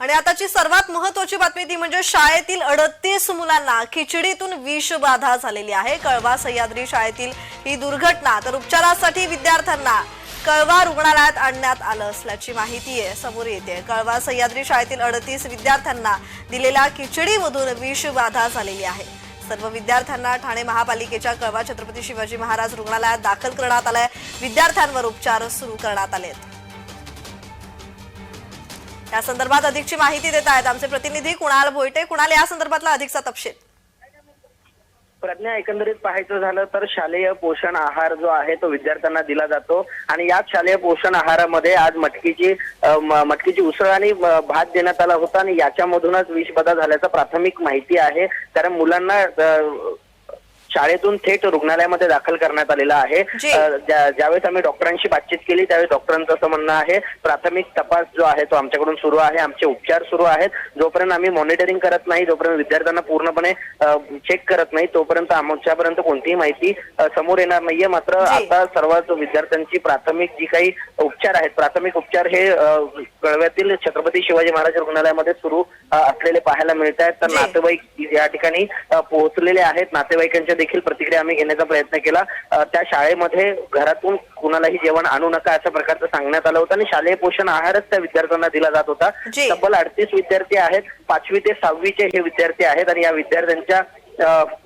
आणि आताची सर्वात महत्वाची बातमी ती म्हणजे शाळेतील अडतीस मुलांना खिचडीतून विषबाधा झालेली आहे. कळवा सह्याद्री शाळेतील ही दुर्घटना तर उपचारासाठी विद्यार्थ्यांना कळवा रुग्णालयात आणण्यात आलं असल्याची माहिती आहे समोर येते. कळवा सह्याद्री शाळेतील अडतीस विद्यार्थ्यांना दिलेल्या खिचडीमधून विषबाधा झालेली आहे. सर्व विद्यार्थ्यांना ठाणे महापालिकेच्या कळवा छत्रपती शिवाजी महाराज रुग्णालयात दाखल करण्यात आलंय. विद्यार्थ्यांवर उपचार सुरू करण्यात आले आहेत या संदर्भात अधिकची माहिती देत आहेत आमचे प्रतिनिधी कुणाल भोयटे कुणाल या संदर्भातला अधिकचा तपशील. प्रज्ञा एकंदरीत पाहायचं झालं तर शालेय पोषण आहार जो आहे तो विद्यार्थ्यांना दिला जातो. आणि याच शालेय पोषण आहारामध्ये आज मटकीची मटकीची उसळ आणि भात देण्यात आला होता. आणि याच्यामधूनच विषबाधा झाल्याचं प्राथमिक माहिती आहे. कारण मुलांना शाळेतून थेट रुग्णालयामध्ये दाखल करण्यात आलेला आहे जी. अ, ज्या- ज्यावेळेस आम्ही डॉक्टरांशी बातचीत केली त्यावेळेस डॉक्टरांचं असं म्हणणं आहे प्राथमिक तपास जो आहे तो आमच्याकडून सुरू आहे आमचे उपचार सुरू आहेत जोपर्यंत आम्ही मॉनिटरिंग करत नाही जोपर्यंत विद्यार्थ्यांना पूर्णपणे चेक करत नाही तोपर्यंत आमच्यापर्यंत कोणतीही माहिती अ, समोर येणार नाहीये मात्र जी. आता सर्वात विद्यार्थ्यांची प्राथमिक जी काही उपचार आहेत प्राथमिक उपचार हे अ, कळव्यातील छत्रपती शिवाजी महाराज रुग्णालयामध्ये सुरू अ, असलेले पाहायला मिळत आहेत तर जी. नातेवाईक या ठिकाणी अ, पोहोचलेले आहेत नातेवाईकांच्या देखील प्रतिक्रिया आम्ही घेण्याचा प्रयत्न केला. त्या शाळेमध्ये घरातून कुणालाही जेवण आणू नका अशा प्रकारचं सांगण्यात आलं होतं आणि शालेय पोषण आहारच त्या विद्यार्थ्यांना दिला जात होता. तब्बल अडतीस विद्यार्थी आहेत. पाचवी ते सहावीचे हे विद्यार्थी आहेत आणि या विद्यार्थ्यांच्या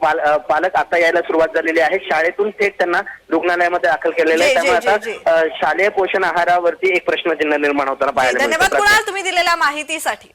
पाल- पालक आता यायला सुरुवात झालेली आहे. शाळेतून थेट त्यांना रुग्णालयामध्ये दाखल केलेलं आहे. त्यामुळे. आता शालेय पोषण आहारावरती एक प्रश्नचिन्ह निर्माण होताना पाहायला धन्यवाद. कुणाल तुम्ही दिलेल्या माहितीसाठी.